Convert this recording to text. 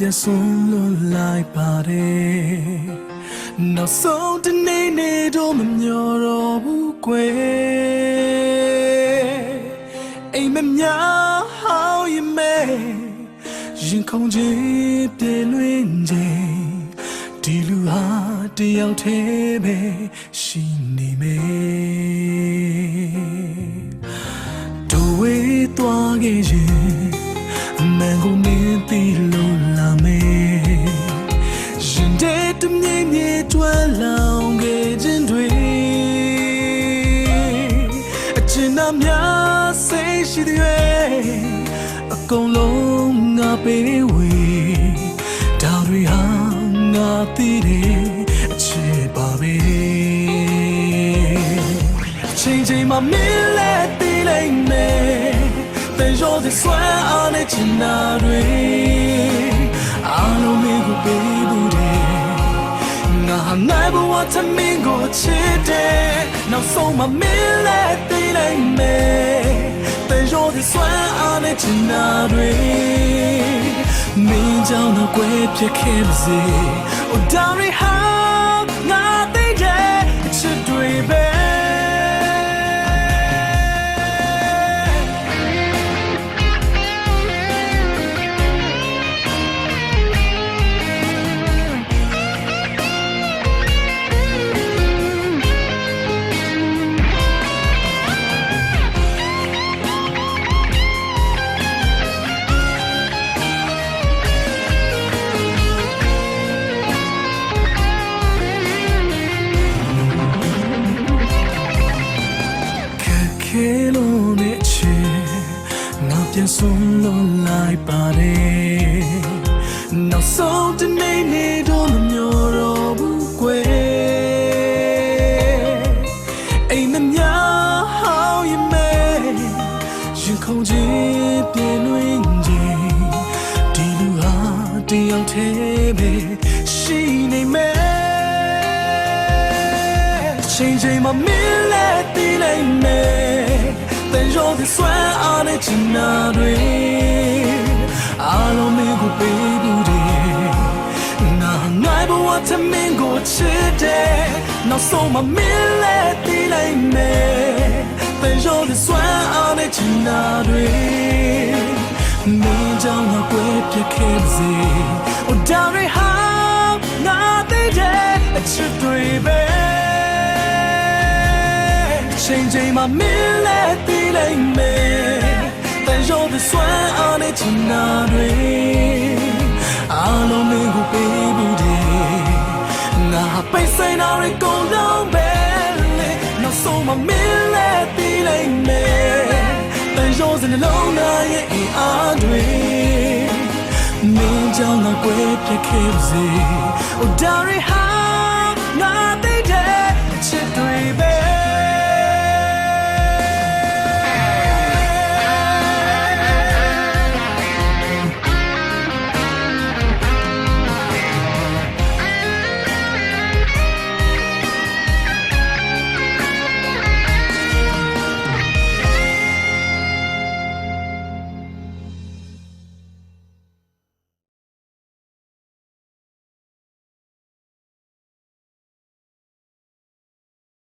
ပြန်ဆုံးလို့လိုက်ပါတယ်နောက်ဆုံးတနေ့နေ့တော့မမျောတော့ဘူးကွယ်အိမ်မများဟောင်းရင်မဲရင်ခုန်ခြင်းပြည့်လွင်ခြင်းဒီလူဟာတယောက်တည်းပဲရှိနေမယ်ဒူဝေးသွားခဲ့ရင် တဲ့တမြင်မြင်တွန်းလောင်ခဲ့ခြင်းတွေအချင်နာများစိတ်ရှိတဲ့ရွေအကုန်လုံးငါပေးဝေဒါတွေဟာငါသိတယ်အချစ်ပါပဲချိန်ချိန်မှာမင်းလည်းသိလိုက်မယ်တန်ရောတဲ့ဆွမ်းအားနဲ့ချင်နာတွေအားလုံးမင်းကိုပေးဘူးတယ် ငါဟာနိုင်ဘဝချမင်းကိုချစ်တယ်နောက်ဆုံးမှာမင်းလည်းသိလိုက်မယ်တန်ရောတဲ့ဆွမ်းအားနဲ့ချင်နာတွေမင်းကြောင့်တော့ကွယ်ပြစ်ခဲ့ပါစေ Oh darling how ငါ ခက်ခဲလို့နဲ့ချေငါပြန်ဆုံးလို့လိုက်ပါတယ်နောက်ဆုံးတနေ့နေ့တော့မမျောတော့ဘူးကွယ်အိမ်မများဟောင်းရင်မဲရင်ခုန်ခြင်းပြင်းလွင်ခြင်းဒီလူဟာတယောက်တည်းပဲရှိနေမယ်ချိန်ချိန်မှာမင်းလည်းတည်လိုက်မယ် တန်ရောတဲ့ဆွမ်းအားနဲ့ချင်နာတွေအားလုံးမင်းကိုပေးဘူးတယ်ငါငိုင်းဘဝတမင်းကိုချစ်တယ်နောက်ဆုံးမှာမင်းလည်းတည်လိုက်မယ်တန်ရောတဲ့ဆွမ်းအားနဲ့ချင်နာတွေမင်းကြောင့်ငါကွယ်ပြစ်ခဲ့ပါစေ Oh darling how ငါသိတဲ့အချစ်တွေပဲ ချိန်ချိန်မှာမင်းလည်းတည်လိုက်မယ်တန်ရောတဲ့ဆွမ်းအားနဲ့ချင်နာတွေအားလုံးမင်းကိုပေးဘူးတယ်ငါဟာပိတ်ဆိုင်တာတွေကုန်လုံးပဲလေနောက်ဆုံးမှာမင်းလည်းတည်လိုက်မယ်တန်ရောစနှလုံးသားရဲ့အင်အားတွေမင်းကြောင့်ငါကွယ်ပြစ်ခဲ့ပါစေ Oh darling how